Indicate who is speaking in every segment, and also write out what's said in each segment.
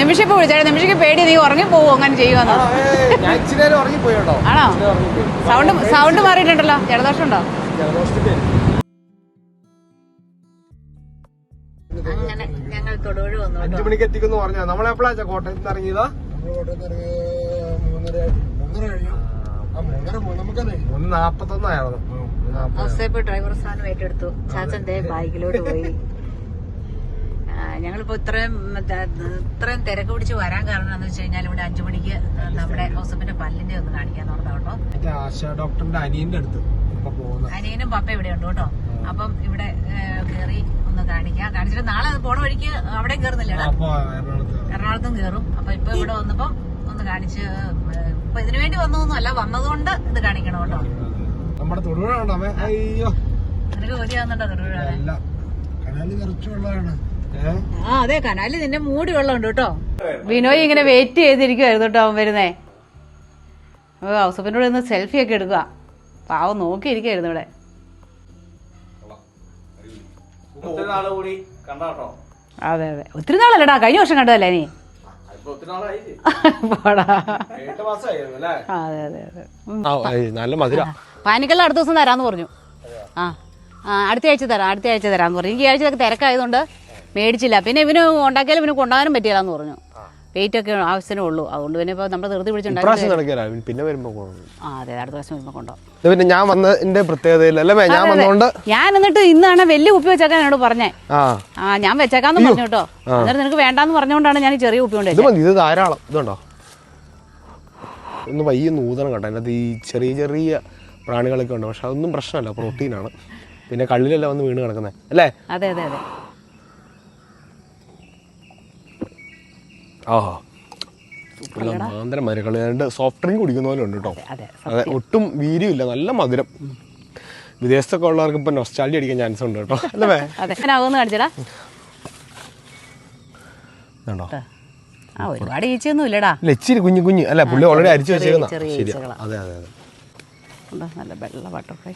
Speaker 1: നിമിഷം ഇപ്പൊ വിളിച്ചാൽ നിമിഷക്ക് പേടി നീ ഉറങ്ങി പോവോ അങ്ങനെ
Speaker 2: ചെയ്യുവാന്ന്.
Speaker 1: ആണോ. സൗണ്ട് സൗണ്ട് മാറിയിട്ടുണ്ടല്ലോ. ജലദോഷം ഉണ്ടോ? അങ്ങനെ ഞങ്ങൾ തൊടുപുഴ വന്നു
Speaker 2: അഞ്ചു മണിക്ക് എത്തിക്കുന്നു പറഞ്ഞാ നമ്മളെപ്പോഴാ കോട്ടയത്ത് നിന്ന് ഇറങ്ങിയതാ? ഒന്ന് നാപ്പത്തൊന്നായിരുന്നു
Speaker 1: ഔസേപ്പ് ഡ്രൈവർ സ്ഥാനം ഏറ്റെടുത്തു. ചാച്ചന്റെ ബൈക്കിലോട്ട് പോയി. ഞങ്ങളിപ്പോ ഇത്രയും ഇത്രയും തിരക്ക് പിടിച്ച് വരാൻ കാരണം എന്ന് വെച്ച് കഴിഞ്ഞാൽ ഇവിടെ അഞ്ചു മണിക്ക് നമ്മുടെ ഔസേപ്പിന്റെ പല്ലിന്റെ ഒന്ന് കാണിക്കാൻ കേട്ടോ
Speaker 2: ആശാ ഡോക്ടറിന്റെ അനിയന്റെ അടുത്ത്
Speaker 1: അനിയനും പപ്പ ഇവിടെ ഉണ്ട് കേട്ടോ. അപ്പം ഇവിടെ കേറി ഒന്ന് കാണിക്കാം. കാണിച്ചിട്ട് നാളെ പോണ വഴിക്ക് അവിടെ
Speaker 2: കേറുന്നില്ല എറണാകുളത്ത്
Speaker 1: കേറും. അപ്പൊ ഇപ്പൊ ഇവിടെ വന്നപ്പം ഒന്ന് കാണിച്ച് ഇപ്പൊ ഇതിനു വേണ്ടി വന്നതൊന്നും അല്ല വന്നതുകൊണ്ട് ഇത് കാണിക്കണം കേട്ടോ.
Speaker 2: നമ്മുടെ തൊടുപുഴ അയ്യോ.
Speaker 1: നിനക്ക് കൊതിയാവുന്നുണ്ടോ തൊടുപുഴ
Speaker 2: കനാല് നിറച്ചുള്ളതാണ്.
Speaker 1: ആ അതെ കനാലിൽ നിന്നെ മൂടി വെള്ളമുണ്ട് കേട്ടോ. ബിനോയ് ഇങ്ങനെ വെയിറ്റ് ചെയ്തിരിക്കുവായിരുന്നു കേട്ടോ അവൻ വരുന്നേ. അപ്പോൾ കൂടെ ഇന്ന് സെൽഫി ഒക്കെ എടുക്കുക. പാവം നോക്കിയിരിക്കുന്നു ഇവിടെ. അതെ അതെ. ഒത്തിരി നാളല്ലടാ കഴിഞ്ഞ വർഷം കണ്ടതല്ലേ നീ? അതെ അതെ അതെ.
Speaker 2: നല്ല മധുര.
Speaker 1: പാനിക്കല്ല അടുത്ത ദിവസം തരാന്ന് പറഞ്ഞു. ആ ആ അടുത്ത ആഴ്ച തരാം അടുത്ത ആഴ്ച തരാന്ന് പറഞ്ഞു. എനിക്ക് ഈ ആഴ്ച തിരക്കായതുകൊണ്ട് മേടിച്ചില്ല. പിന്നെ ഇവന് ഉണ്ടാക്കിയാലും ഇവന് കൊണ്ടുപോകാനും പറ്റിയില്ലെന്ന് പറഞ്ഞു. വെയിറ്റ് ഒക്കെ ആവശ്യമേ ഉള്ളൂ. അതുകൊണ്ട് പിന്നെ ഇപ്പോൾ നമ്മൾ ധൃതി
Speaker 2: നടക്കില്ല. പിന്നെ വരുമ്പോൾ
Speaker 1: ആ അതെ അടുത്ത പ്രാവശ്യം വരുമ്പോൾ
Speaker 2: കൊണ്ടോ പിന്നെ ഞാൻ വന്നതിന്റെ പ്രത്യേകതയില്ല. അല്ലേ? ഞാൻ വന്നോണ്ട്
Speaker 1: ഞാൻ എന്നിട്ട് ഇന്നാണ് വലിയ കുപ്പി വെച്ചേക്കാൻ എന്നോട് പറഞ്ഞേ.
Speaker 2: ആ.
Speaker 1: ഞാൻ വെച്ചേക്കാന്ന് പറഞ്ഞു കേട്ടോ. അന്നേരം നിനക്ക് വേണ്ടാന്ന് പറഞ്ഞുകൊണ്ടാണ് ഞാൻ ചെറിയ കുപ്പി കൊണ്ട്
Speaker 2: ഇത് ഇത് ധാരാളം. ഇതുണ്ടോ ഒന്ന് വയ്യ നൂതനം കേട്ടോ. അതിനകത്ത് ഈ ചെറിയ ചെറിയ പ്രാണികളൊക്കെ ഉണ്ട്. പക്ഷെ അതൊന്നും പ്രശ്നമല്ല. പ്രോട്ടീനാണ്. പിന്നെ കള്ളിലല്ല വന്ന് വീണ് കിടക്കുന്നത് അല്ലേ?
Speaker 1: അതെ അതെ അതെ.
Speaker 2: ആ മാന്തരം മരക്കളി രണ്ട് സോഫ്റ്റ് ഡ്രിങ്ക് കുടിക്കുന്ന പോലെ ഉണ്ട് കേട്ടോ
Speaker 1: അതെ
Speaker 2: ഒട്ടും വീര്യമില്ല നല്ല മധുരം. വിദേശത്തൊക്കെ ഉള്ളവർക്ക് ഇപ്പൊ നൊസ്റ്റാലി അടിക്കാൻ ചാൻസ് ഉണ്ട് കേട്ടോ അല്ലേ? ഇതുണ്ടോ
Speaker 1: ആ ഒരുപാട് ഈച്ചയൊന്നും ഇല്ലടാ
Speaker 2: ഇച്ചിരി കുഞ്ഞു കുഞ്ഞ്. അല്ല പുള്ളി ഓൾറെഡി അരിച്ചു വെച്ചേക്കുന്ന. ശരി അതെ അതെ അതെ.
Speaker 1: നല്ല വെള്ള ബട്ടർഫ്ലൈ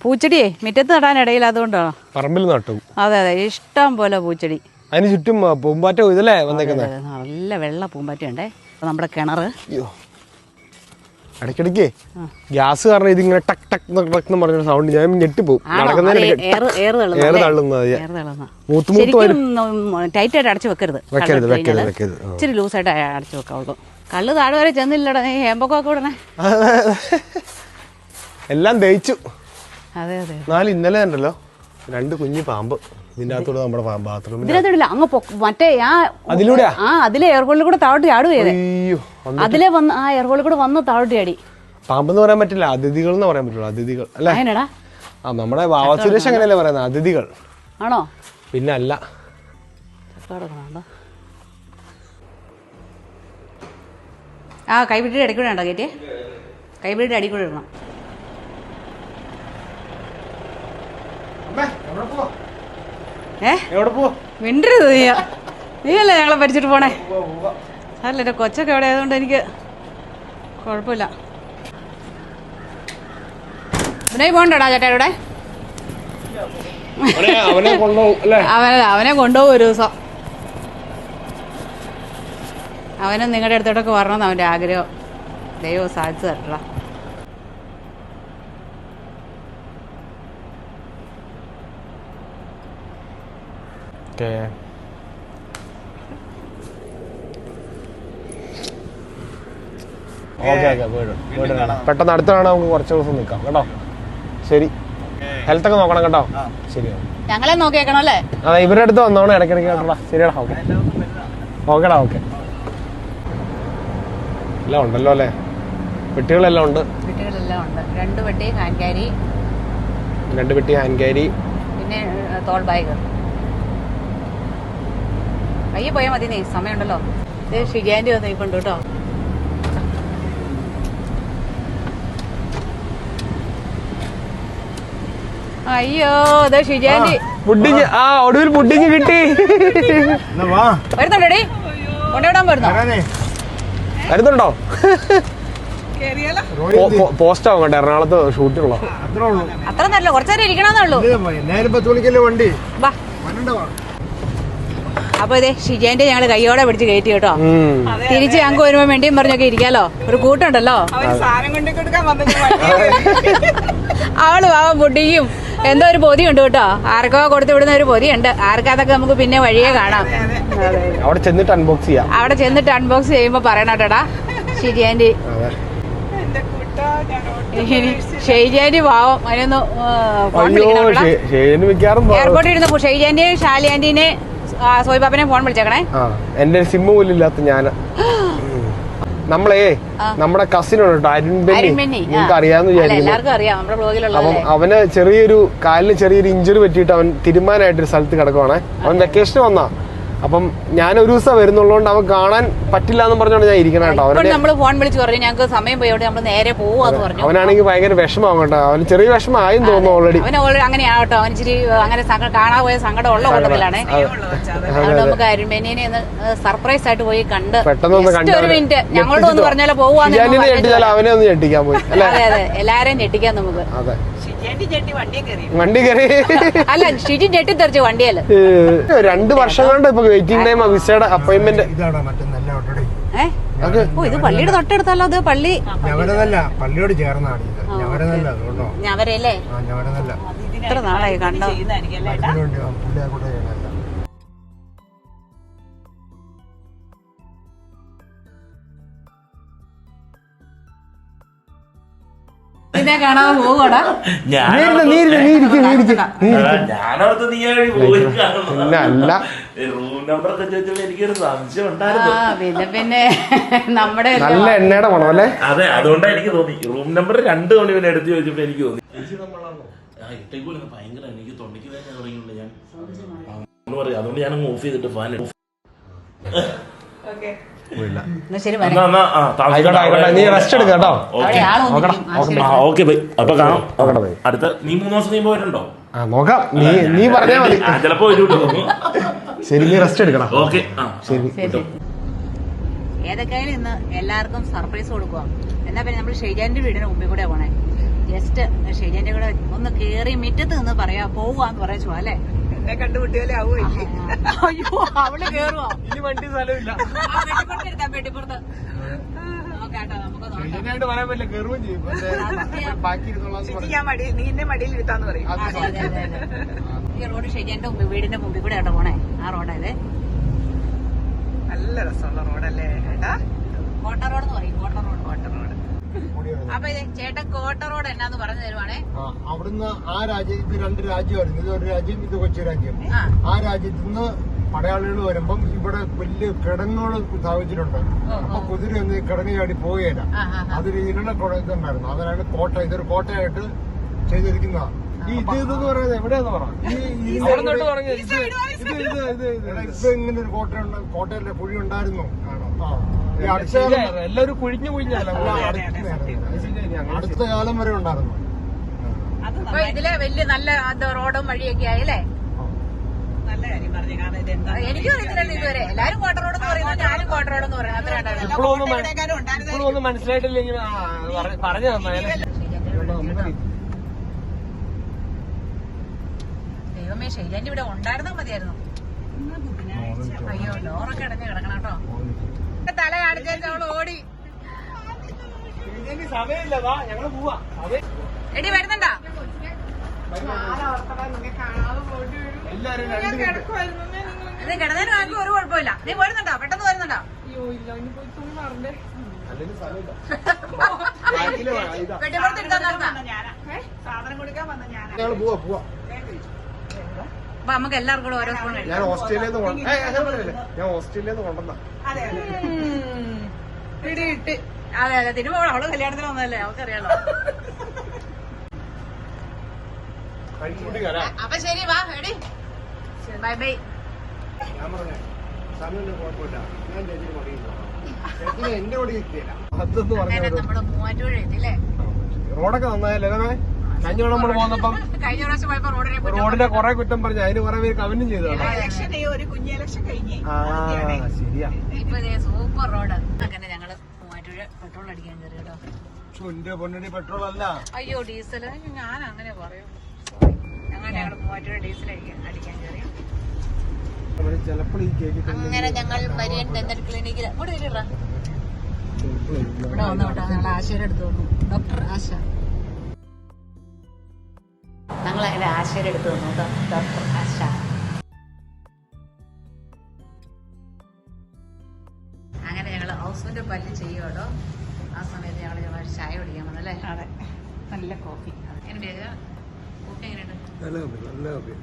Speaker 1: പൂച്ചെടിയേ മുറ്റത്ത് നടാൻ ഇടയിൽ അതുകൊണ്ടാണോ
Speaker 2: പറമ്പിൽ നട്ടു.
Speaker 1: അതെ അതെ ഇഷ്ടം പോലെ പൂച്ചെടി.
Speaker 2: അതിന് ചുറ്റും പൂമ്പാറ്റ ഇതല്ലേ വന്നേക്കുന്നത്
Speaker 1: നല്ല വെള്ള പൂമ്പാറ്റയുണ്ടേ. ഉണ്ടേ നമ്മുടെ കിണറ്.
Speaker 2: അയ്യോ. ഇടയ്ക്കിടയ്ക്ക് ഗ്യാസ് കാരണം ഇതിങ്ങനെ ടക് ടക് എന്ന് പറഞ്ഞ സൗണ്ട് ഞാൻ ഞെട്ടിപ്പോവും.
Speaker 1: ടൈറ്റായിട്ട് അടച്ചു വെക്കരുത്.
Speaker 2: വെക്കരുത്, വെക്കരുത്, വെക്കരുത്. ഇച്ചിരി
Speaker 1: ഇച്ചിരി ലൂസായിട്ട് അടച്ചു വെക്കാവുള്ളൂ. കള്ള് താഴെ വരെ ചെന്നില്ലടാ നീ ഹേമ്പൊക്കെ ഉടനെ
Speaker 2: എല്ലാം ദഹിച്ചു.
Speaker 1: അതെ അതെ.
Speaker 2: നാല് ഇന്നലെ ഉണ്ടല്ലോ രണ്ട് കുഞ്ഞു പാമ്പ്. ഇതിന്റെ അകത്തൂടെ നമ്മുടെ ബാത്റൂമിൽ
Speaker 1: ഇതിനകത്തില്ല അങ്ങ് പൊക്ക- മറ്റേ ആ
Speaker 2: അതിലൂടെയാ?
Speaker 1: ആ അതിലെ എയർപോർട്ടിൽ കൂടെ താഴോട്ട് ചാടുക
Speaker 2: അയ്യോ ഒന്ന്
Speaker 1: അതിലെ വന്ന് ആ എയർപോർട്ടിൽ കൂടെ വന്ന് താഴോട്ട് ചാടി.
Speaker 2: പാമ്പെന്ന് പറയാൻ പറ്റില്ല അതിഥികൾ എന്ന് പറയാൻ പറ്റുള്ളൂ അതിഥികൾ. അല്ലേ?
Speaker 1: അതിനടാ
Speaker 2: ആ നമ്മുടെ വാവ സുരേഷ് അങ്ങനെയല്ലേ പറയുന്നത് അതിഥികൾ.
Speaker 1: ആണോ?
Speaker 2: പിന്നെ അല്ല
Speaker 1: ചക്ക കിടക്കണുണ്ടോ ആ കൈപിടിയുടെ ഇടയ്ക്കൂടെ ഉണ്ടോ കയറ്റിയെ കൈപിടിയുടെ അടി കൂടെ ഇടണം. ഏ? മിണ്ടരുത് നീ. നീയല്ലേ ഞങ്ങളെ ഭരിച്ചിട്ട് പോണേ? അല്ല എന്റെ കൊച്ചൊക്കെ എവിടെ ആയതുകൊണ്ട് എനിക്ക് കുഴപ്പമില്ല. ഇവനെ പോകണ്ടടാ ചേട്ടാ
Speaker 2: അവനെ അവനെ കൊണ്ടുപോകും
Speaker 1: ഒരു ദിവസം. അവനും നിങ്ങളുടെ അടുത്തോട്ടൊക്കെ വരണമെന്ന് അവന്റെ ആഗ്രഹം. ദൈവം സാധിച്ചു തരട്ടാ
Speaker 2: ഓക്കേ ഓക്കെ ഓക്കെ പോയിടും പോയിടും പെട്ടെന്ന് അടുത്താണ് നമുക്ക് കുറച്ച് ദിവസം നിൽക്കാം കേട്ടോ. ശരി. ഹെൽത്ത് ഒക്കെ നോക്കണം കേട്ടോ. ശരി.
Speaker 1: ഞങ്ങളെ നോക്കിയേക്കണം അല്ലേ?
Speaker 2: അതെ ഇവരുടെ അടുത്ത് വന്നോണം ഇടയ്ക്കിടയ്ക്ക് കേട്ടോ. ശരിയാടാ ഓക്കെ ഓക്കെടാ ഓക്കെ എല്ലാം ഉണ്ടല്ലോ അല്ലേ? പെട്ടികളെല്ലാം ഉണ്ട്.
Speaker 1: കുട്ടികളെല്ലാം ഉണ്ട്. രണ്ട് പെട്ടി ഹാൻഡ് കാരി
Speaker 2: രണ്ട് പെട്ടി ഹാൻഡ് കാരി
Speaker 1: പിന്നെ തോൾ ബാഗ്. അയ്യോ പോയാൽ മതി നീ. സമയമുണ്ടല്ലോ. ഇത് ഷിജാന്റെ വന്ന് ഇപ്പം കേട്ടോ. അയ്യോ അതെ ഷിജാന്റെ
Speaker 2: പുഡിങ് ആ ഒടുവിൽ പുഡിങ് കിട്ടി.
Speaker 1: വരുന്നുണ്ടോടി കൊണ്ടുവിടാൻ വരുന്നോ?
Speaker 2: വരുന്നുണ്ടോ? പോസ്റ്റ് ആവും കേട്ടോ എറണാകുളത്ത് ഷൂട്ടുള്ളോ
Speaker 1: അത്ര നല്ല കുറച്ചേരം ഇരിക്കണമെന്നേ ഉള്ളൂ.
Speaker 3: നേരം പത്ത് മണിക്കല്ലേ വണ്ടി?
Speaker 1: വാ. അപ്പൊ ഇതേ ഷിജേന്റെ ഞങ്ങൾ കയ്യോടെ പിടിച്ച് കയറ്റി കേട്ടോ. തിരിച്ച് ഞങ്ങൾക്ക് വരുമ്പോ വേണ്ടിയും പറഞ്ഞൊക്കെ ഇരിക്കാലോ. ഒരു കൂട്ടുണ്ടല്ലോ. അവൾ പാവം പൊട്ടിക്കും എന്തോ ഒരു പൊതി ഉണ്ട് കേട്ടോ. ആർക്കോ കൊടുത്തു വിടുന്ന ഒരു പൊതി ഉണ്ട് അതൊക്കെ നമുക്ക് പിന്നെ വഴിയെ കാണാം.
Speaker 2: അവിടെ ചെന്നിട്ട് അൺബോക്സ് ചെയ്യാം.
Speaker 1: അവിടെ ചെന്നിട്ട് അൺബോക്സ് ചെയ്യുമ്പോ പറയണട്ടാ
Speaker 3: ഷിജേന്റെ.
Speaker 1: ഷെയ്ജാന്റി പാവം. അതിനൊന്ന് എയർപോർട്ടിൽ ഇരുന്ന് ഷെയ്ജാന്റിയും ഷാലി ആന്റിനെ സോയിബാബനെ ഫോൺ വിളിച്ചേക്കണേ.
Speaker 2: എന്റെ സിമ്മ് പോലും ഇല്ലാത്ത ഞാൻ. നമ്മളേ. നമ്മുടെ കസിൻ ഉണ്ട് അരുൺ ബെന്നി. നിങ്ങൾക്ക് അറിയാന്ന് വിചാരിക്കുന്നു. അപ്പം അവന് ചെറിയൊരു കാലിന് ചെറിയൊരു ഇഞ്ചുറി പറ്റിയിട്ട് അവൻ തീരുമാനമായിട്ടൊരു സ്ഥലത്ത് കിടക്കുവാണേ. അവൻ വെക്കേഷൻ വന്നാ. അപ്പം ഞാൻ ഒരു ദിവസം വരുന്നുള്ളതുകൊണ്ട് അവൻ കാണാൻ പറ്റില്ല എന്ന് പറഞ്ഞോണ്ട് ഞാൻ ഇരിക്കണം കേട്ടോ. അവനെ
Speaker 1: നമ്മൾ ഫോൺ വിളിച്ച് പറഞ്ഞു ഞങ്ങൾക്ക് സമയം പോയോണ്ട് നമ്മൾ നേരെ പോകും പറഞ്ഞു.
Speaker 2: അവനാണെങ്കിൽ ഭയങ്കര വിഷമാവും കേട്ടോ. അവന് ചെറിയ വിഷമായി തോന്നുന്നു ഓൾറെഡി
Speaker 1: അവൻ ഓൾറെഡി അങ്ങനെയാട്ടോ അവൻ ഇച്ചിരി അങ്ങനെ കാണാൻ പോയ സങ്കടം ഉള്ള കൂട്ടത്തിലാണ്. അതുകൊണ്ട് നമുക്ക് അരുമേനിയെ ഒന്ന് സർപ്രൈസ് ആയിട്ട് പോയി കണ്ട് ഒരു മിനിറ്റ് ഞങ്ങളോട് ഒന്ന് പറഞ്ഞാലോ പോവാന്ന്
Speaker 2: അവനെ ഒന്ന് ഞെട്ടിക്കാൻ പോയി.
Speaker 1: അതെ അതെ. എല്ലാരെയും ഞെട്ടിക്കാം നമുക്ക്.
Speaker 3: ചെട്ടി
Speaker 2: വണ്ടി കയറി.
Speaker 1: അല്ല ഷിജി തെറിച്ച വണ്ടിയല്ല?
Speaker 2: രണ്ട് വർഷം കൊണ്ട് ഇപ്പൊ വെയിറ്റിംഗ് ടൈം വിസയുടെ അപ്പോയിന്റ്മെന്റ്
Speaker 1: ഓ ഇത് പള്ളിയുടെ തൊട്ടടുത്തല്ലോ അത്? പള്ളി
Speaker 4: ഞവരതല്ല പള്ളിയോട് ചേർന്നാണ് ഇത്. ഞവരതല്ല അതുകൊണ്ടോ
Speaker 1: ഞവരല്ലേ ഇത്ര നാളായി കണ്ടോ?
Speaker 3: ചെയ്യുന്നതായിരിക്കും അല്ലേ ഏട്ടാ?
Speaker 1: ഞാൻ കാണാതെ
Speaker 2: നീ ഇരുന്ന്, നീ ഇരുന്ന്, നീ ഇരിക്ക്, നീ ഇരിക്ക്.
Speaker 5: നീ പോയി
Speaker 2: പിന്നെ അല്ല.
Speaker 5: റൂം നമ്പർ ഒക്കെ ചോദിച്ചപ്പോ എനിക്കൊരു സംശയം
Speaker 1: ആ
Speaker 5: ഉണ്ടായിരുന്നു
Speaker 1: പിന്നെ പിന്നെ നമ്മുടെ
Speaker 2: നല്ല എണ്ണയുടെ മണം അല്ലേ?
Speaker 5: അതെ അതുകൊണ്ടാ എനിക്ക് തോന്നി. റൂം നമ്പർ രണ്ട് മണി വരെ എടുത്ത് ചോദിച്ചപ്പോ എനിക്ക് തോന്നി. ആ ഇട്ടേക്കൂല ഭയങ്കര എനിക്ക് തൊണ്ടയ്ക്ക് വേദന തുടങ്ങിയുള്ളൂ ഞാൻ. എന്ന് പറയും. അതുകൊണ്ട് ഞാൻ ഓഫ് ചെയ്തിട്ട് ഫാൻ
Speaker 3: ഓക്കേ.
Speaker 2: നീ റെസ്റ്റ് എടുക്ക കേട്ടോ.
Speaker 5: ഓക്കെ. ബൈ അപ്പൊ കാണാം. അടുത്ത നീ മൂന്ന് ദിവസം നീ പോയിട്ടുണ്ടോ?
Speaker 2: ആ നോക്കാം. നീ നീ പറഞ്ഞാ മതി.
Speaker 5: ആ, ചിലപ്പോ
Speaker 2: ശരി നീ റെസ്റ്റ് എടുക്കണം.
Speaker 5: ഓക്കെ
Speaker 2: ശരി.
Speaker 1: ശരി ഏതൊക്കെയായാലും ഇന്ന് എല്ലാവർക്കും സർപ്രൈസ് കൊടുക്കുക. എന്നാ പിന്നെ നമ്മൾ ഷെയ്ജാന്റെ വീടിന് മുമ്പിൽ കൂടെ പോണേ. ജസ്റ്റ് ഷെയ്ജാന്റെ കൂടെ ഒന്ന് കേറി മിറ്റത്ത് നിന്ന് പറയാ പോവാന്ന് പറയാ ചോ അല്ലേ?
Speaker 3: എന്നെ കണ്ടുപിട്ടിയാലേ ആവുമല്ലേ
Speaker 1: അയ്യോ അവൾ കേറുവാ?
Speaker 2: ഇനി വണ്ടി സ്ഥലമില്ല.
Speaker 1: വെട്ടിപ്പുറത്ത്
Speaker 2: പറ്റില്ല കയറുകയും ചെയ്യും. ബാക്കി
Speaker 3: ഞാൻ മടിയിൽ നീ എന്നെ മടിയിൽ ഇരുത്താന്ന് പറയും.
Speaker 1: ഈ റോഡ് ഷെയ്ജാന്റെ മുമ്പിൽ വീടിന്റെ മുമ്പിൽ കൂടെ ആട്ടോ പോണേ ആ റോഡല്ലേ?
Speaker 3: നല്ല രസമുള്ള റോഡല്ലേ ഏട്ടാ?
Speaker 1: കോട്ട റോഡ് എന്ന് പറയും കോട്ട
Speaker 3: കോട്ട റോഡ്.
Speaker 1: അപ്പൊ ഇത് ചേട്ടൻ കോട്ട റോഡ് എന്നാന്ന് പറഞ്ഞു തരുവാണേ
Speaker 4: അവിടുന്ന് ആ രാജ്യം ഇത് രണ്ട് രാജ്യമായിരുന്നു ഇത് ഒരു രാജ്യം ഇത് കൊച്ചു രാജ്യം
Speaker 1: ആ
Speaker 4: രാജ്യത്തു രാജ്യത്ത് നിന്ന് പടയാളികൾ വരുമ്പം ഇവിടെ വലിയ കിടങ്ങുകൾ സ്ഥാപിച്ചിട്ടുണ്ട് അപ്പൊ കുതിര ഒന്ന് കിടങ്ങ് ചാടി പോവുകയില്ല അതൊരു ഇരുള ഇതുണ്ടായിരുന്നു അതിനാണ് കോട്ട ഇതൊരു കോട്ടയായിട്ട് ചെയ്തിരിക്കുന്നതാണ്
Speaker 2: ഈ ഇത് ഇതെന്ന് പറയുന്നത് എവിടെയാന്ന് പറ
Speaker 4: ഇപ്പൊ ഇങ്ങനെ ഒരു കോട്ടയുണ്ട് കോട്ടയിലെ കുഴി ഉണ്ടായിരുന്നു ആ.
Speaker 2: എല്ലാവരും കുഴിഞ്ഞു കുഴിഞ്ഞല്ല
Speaker 4: അടുത്ത- കാലം വരെ ഉണ്ടായിരുന്നു.
Speaker 1: അപ്പൊ ഇതിലെ വലിയ നല്ല റോഡും വഴിയൊക്കെ ആയില്ലേ
Speaker 3: നല്ല കാര്യം പറഞ്ഞു. കാരണം എന്താ
Speaker 1: എനിക്കും അറിയത്തില്ല ഇതുവരെ. എല്ലാരും കോട്ട റോഡ് എന്ന് പറയുന്നത് ഞാനും കോട്ട റോഡ് എന്ന് പറയുന്നത്.
Speaker 2: മനസ്സിലായിട്ടില്ലെങ്കിൽ പറഞ്ഞു
Speaker 1: ദൈവമേ ശൈലന്റെ ഇവിടെ ഉണ്ടായിരുന്നാ മതിയായിരുന്നു. അയ്യോ ലോറൊക്കെ അടഞ്ഞ് കിടക്കണം കേട്ടോ. തല കാണിച്ചു അവൾ ഓടി
Speaker 2: സമയമില്ല വാ ഞങ്ങൾ പോവാ. അതെ.
Speaker 1: എടി വരുന്നുണ്ടാ? ഇത് കിടന്നതിന് ആർക്കും ഒരു കുഴപ്പമില്ല. നീ വരുന്നുണ്ടോ പെട്ടെന്ന് വരുന്നുണ്ടോ അപ്പൊ നമുക്ക് എല്ലാവർക്കും കൂടെ ഓരോ സ്പൂൺ
Speaker 2: ഞാൻ ഓസ്ട്രേലിയ. ഞാൻ ഓസ്ട്രേലിയ കൊണ്ടുവന്ന.
Speaker 3: അതെ അതെ
Speaker 1: പിടിയിട്ട് അതെ. അതെ തിരുമ്പോ അവൾ കല്യാണത്തിന് വന്നതല്ലേ?
Speaker 2: കരാ
Speaker 1: അപ്പൊ ശരി വാ എടി ബൈ ബൈ
Speaker 2: ഞാൻ പറഞ്ഞേ സമയമില്ല കുഴപ്പമില്ല ഞാൻ ചേച്ചി മടിയില്ല ചേച്ചി എന്റെ കൂടെ ഇരിക്കില്ല അതെന്ന് പറഞ്ഞു റോഡൊക്കെ നന്നായല്ലേ കഴിഞ്ഞ തവണ നമ്മൾ പോന്നപ്പം
Speaker 1: കഴിഞ്ഞ പ്രാവശ്യം പോയപ്പോ റോഡിനെ
Speaker 2: കുറെ കുറ്റം പറഞ്ഞു. അതിന് കുറെ പേര് കമന്റും ചെയ്തതാണ്
Speaker 3: ഇലക്ഷൻ ഒരു കുഞ്ഞ് ഇലക്ഷൻ കഴിഞ്ഞേ.
Speaker 2: ആ ശരിയാ.
Speaker 1: ഇപ്പൊ ദേ സൂപ്പർ റോഡ്. അങ്ങനെ ഞങ്ങൾ മൂവാറ്റുപുഴ പെട്രോൾ അടിക്കാൻ കയറി കേട്ടോ.
Speaker 4: എന്റെ പൊന്നടി പെട്രോൾ അല്ല.
Speaker 1: അയ്യോ ഡീസൽ. ഞാൻ അങ്ങനെ പറയും. ഞങ്ങൾ ഞങ്ങൾ മൂവാറ്റുപുഴ ഡീസൽ അടിക്കാൻ അടിക്കാൻ കയറി
Speaker 2: ഈ
Speaker 1: അങ്ങനെ ഞങ്ങൾ മരിയൻ ഡെന്റൽ ക്ലിനിക്കിൽ ഇവിടെ വരിക ഇവിടെ വന്നോട്ടെ. ഞങ്ങൾ ആശയുടെ അടുത്ത് വന്നു ഡോക്ടർ ആശ ഞങ്ങൾ അങ്ങനെ ആശയം എടുത്തു തന്നു ഡോക്ടർ ആശ. അങ്ങനെ ഞങ്ങൾ ഹൗസ്ബൻഡ് പല്ല് ചെയ്യുമോ ആ സമയത്ത് ഞങ്ങൾ ഞങ്ങൾ ചായ കുടിക്കാൻ വന്നല്ലേ
Speaker 3: അതെ. നല്ല കോഫി.
Speaker 1: എങ്ങനെയുണ്ട് കോഫി എങ്ങനെയുണ്ട്?
Speaker 2: നല്ല കോപ്പി,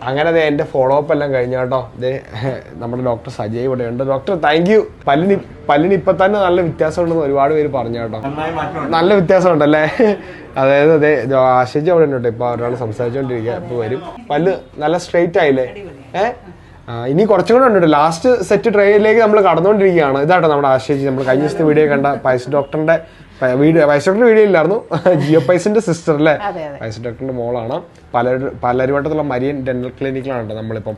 Speaker 2: അങ്ങനെ ദേ എന്റെ ഫോളോ അപ്പ് എല്ലാം കഴിഞ്ഞ കേട്ടോ. നമ്മുടെ ഡോക്ടർ സജയ് ഇവിടെ ഉണ്ട് ഡോക്ടർ താങ്ക് യു പല്ലിന് പല്ലിന് ഇപ്പൊ തന്നെ നല്ല വ്യത്യാസം ഉണ്ടെന്ന് ഒരുപാട് പേര് പറഞ്ഞു കേട്ടോ. നല്ല വ്യത്യാസം ഉണ്ടല്ലേ അതായത് അതെ ആശിച്ച് അവിടെ ഉണ്ട് ഇപ്പൊ ഒരാൾ സംസാരിച്ചോണ്ടിരിക്കുക ഇപ്പൊ വരും. പല്ല് നല്ല സ്ട്രെയിറ്റ് ആയില്ലേ? ഏ? ഇനി കുറച്ചും കൂടെ ഉണ്ട് ലാസ്റ്റ് സെറ്റ് ട്രെയിനിലേക്ക് നമ്മൾ കടന്നുകൊണ്ടിരിക്കുകയാണ് ഇതാട്ടോ നമ്മുടെ ആശിച്ച് നമ്മൾ കഴിഞ്ഞ ദിവസത്തെ വീഡിയോ കണ്ട പൈസ ഡോക്ടറിന്റെ വീഡിയോ വൈസ് ഡോക്ടർ വീഡിയോ ഇല്ലായിരുന്നു. ജിയോ പൈസിന്റെ സിസ്റ്റർ അല്ലേ വൈസ് ഡോക്ടറിന്റെ മോളാണ്. പല പലരുവട്ടത്തുള്ള മരിയൻ ഡെന്റൽ ക്ലിനിക്കിലാണ് കേട്ടോ നമ്മളിപ്പം.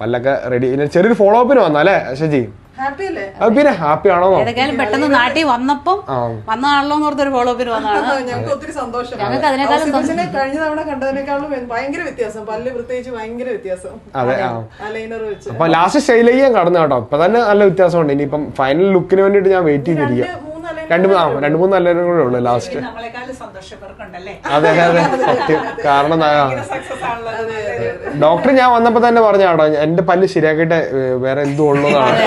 Speaker 2: പല്ലൊക്കെ റെഡി ചെറിയൊരു ഫോളോ അപ്പിന് വന്നാ അല്ലേ ശശി?
Speaker 3: ഹാപ്പി അല്ലേ?
Speaker 2: പിന്നെ ഹാപ്പി ആണോ
Speaker 1: ഏതൊക്കെയാലും പെട്ടെന്ന് നാട്ടിൽ വന്നപ്പം
Speaker 2: വന്നാണല്ലോ
Speaker 1: വന്നതാണല്ലോ എന്ന് ഓർത്തൊരു ഫോളോ അപ്പിന് വന്നതാണ്.
Speaker 6: ഞങ്ങൾക്ക് ഒത്തിരി സന്തോഷം.
Speaker 1: ഞങ്ങൾക്ക് അതിനേക്കാളും
Speaker 6: കഴിഞ്ഞ തവണ കണ്ടതിനേക്കാളും ഭയങ്കര വ്യത്യാസം. പല്ല് പ്രത്യേകിച്ച് ഭയങ്കര വ്യത്യാസം.
Speaker 2: അതെ
Speaker 6: അലൈനർ വെച്ച്.
Speaker 2: അപ്പൊ ലാസ്റ്റ് ഞാൻ കടന്നു കേട്ടോ. ഇപ്പൊ തന്നെ നല്ല വ്യത്യാസമുണ്ട്. ഇനിയിപ്പം ഫൈനൽ ലുക്കിന് വേണ്ടിട്ട് ഞാൻ വെയിറ്റ്
Speaker 6: അലൈനർ
Speaker 2: രണ്ട് രണ്ട് മൂന്ന് നല്ലവരും കൂടെ ഉള്ളു ലാസ്റ്റ് അതെ അതെ സത്യം. കാരണം ഡോക്ടർ ഞാൻ വന്നപ്പോ തന്നെ പറഞ്ഞ ആടോ എന്റെ പല്ല് ശരിയാക്കിയിട്ട് വേറെ എന്തും ഉള്ളതാണ്.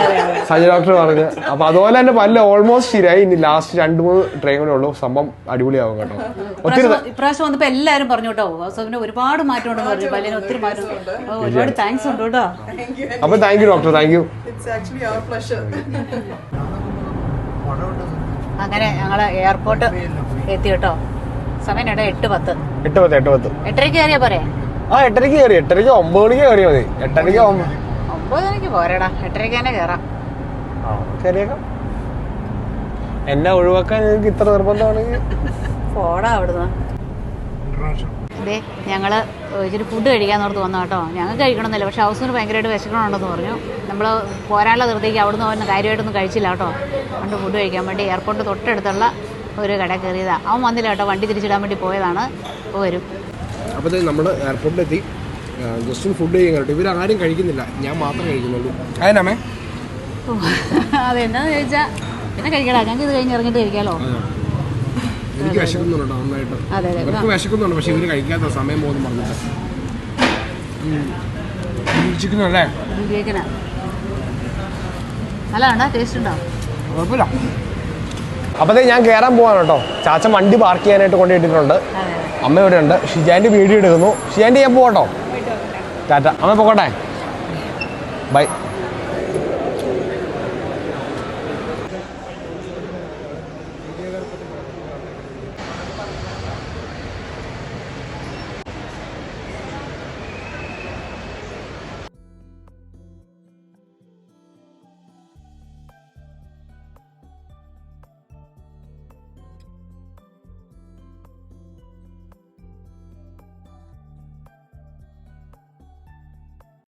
Speaker 2: സജി ഡോക്ടർ പറഞ്ഞു. അപ്പൊ അതുപോലെ തന്നെ പല്ല് ഓൾമോസ്റ്റ് ശരിയായി. ഇനി ലാസ്റ്റ് രണ്ട് മൂന്ന് ട്രെയിൻ കൂടെ ഉള്ളൂ. സംഭവം അടിപൊളിയാവും കേട്ടോ. ഒത്തിരി
Speaker 1: ഇപ്രാവശ്യം വന്നപ്പോ എല്ലാരും പറഞ്ഞു കേട്ടോ വാസവിന് ഒരുപാട് മാറ്റം ഉണ്ടെന്ന് പറഞ്ഞു പല്ലിന് ഒത്തിരി മാറ്റം. ഒരുപാട് താങ്ക്സ് ഉണ്ട് കേട്ടോ.
Speaker 2: അപ്പൊ thank you doctor thank you
Speaker 6: it's actually pleasure
Speaker 1: അങ്ങനെ ഞങ്ങൾ എയർപോർട്ട് എത്തി കേട്ടോ. സമയം എടാ എട്ട് പത്ത്.
Speaker 2: എട്ട് പത്ത് എട്ട് പത്ത്.
Speaker 1: എട്ടരയ്ക്ക് കയറിയാ പോരെ?
Speaker 2: ആ എട്ടരയ്ക്ക് കയറി എട്ടരയ്ക്ക് ഒമ്പത് മണിക്ക് കയറി മതി. എട്ടരയ്ക്ക് ഒമ്പത്
Speaker 1: മണിക്ക് പോരടാ. എട്ടരയ്ക്ക് തന്നെ കയറാം
Speaker 2: കയറിയേക്കാം എന്നെ ഒഴിവാക്കാൻ ഇത്ര നിർബന്ധമാണെങ്കിൽ?
Speaker 1: പോടാ അവിടുന്ന്. അതെ ഞങ്ങൾ ഇച്ചിരി ഫുഡ് കഴിക്കാൻ ഓർത്ത് വന്നു കേട്ടോ. ഞങ്ങൾക്ക് കഴിക്കണമെന്നില്ല പക്ഷെ ഹൗസിന് ഭയങ്കരമായിട്ട് വിശക്കണമുണ്ടെന്ന് പറഞ്ഞു. നമ്മൾ പോരാനുള്ള നിർത്തിക്ക് അവിടുന്ന് അവൻ കാര്യമായിട്ടൊന്നും കഴിച്ചില്ല കേട്ടോ. അതുകൊണ്ട് ഫുഡ് കഴിക്കാൻ വേണ്ടി എയർപോർട്ട് തൊട്ടടുത്തുള്ള ഒരു കട കയറിയതാണ് അവൻ വന്നില്ല കേട്ടോ വണ്ടി തിരിച്ചിടാൻ വേണ്ടി പോയതാണ്. ഇപ്പോൾ വരും
Speaker 2: അപ്പോൾ നമ്മൾ എയർപോർട്ടിലെത്തി ജസ്റ്റ് ഫുഡ് കഴിക്കാൻ കേട്ടോ ഇവർ ആരും കഴിക്കുന്നില്ല. ഞാൻ മാത്രം കഴിക്കുന്നുള്ളൂ. അതിനാമേ
Speaker 1: അതെന്നാന്ന് ചോദിച്ചാൽ പിന്നെ കഴിക്കടാ ഞങ്ങൾക്ക് ഇത് കഴിഞ്ഞ് ഇറങ്ങിയിട്ട് കഴിക്കാമല്ലോ
Speaker 2: എനിക്ക് വിശക്കുന്നുണ്ട് നന്നായിട്ട്.
Speaker 1: അതെ അതെ.
Speaker 2: ഇവർക്ക് വിശക്കുന്നുണ്ട് പക്ഷെ ഇവർ കഴിക്കാത്ത സമയം പോകുന്നു പറഞ്ഞിട്ട്. ചിക്കൻ അല്ലേ? കുഴപ്പമില്ല. അപ്പത്തേ ഞാൻ കയറാൻ പോവാണ് കേട്ടോ. ചാച്ച വണ്ടി പാർക്ക് ചെയ്യാനായിട്ട് കൊണ്ടുപോയിട്ടുണ്ട് അമ്മ ഇവിടെ ഉണ്ട് ഷിജാന്റെ വീഡിയോ എടുക്കുന്നു. ഷിജാന്റെ ഞാൻ പോകട്ടോ ടാറ്റ. അമ്മ പോകട്ടെ ബൈ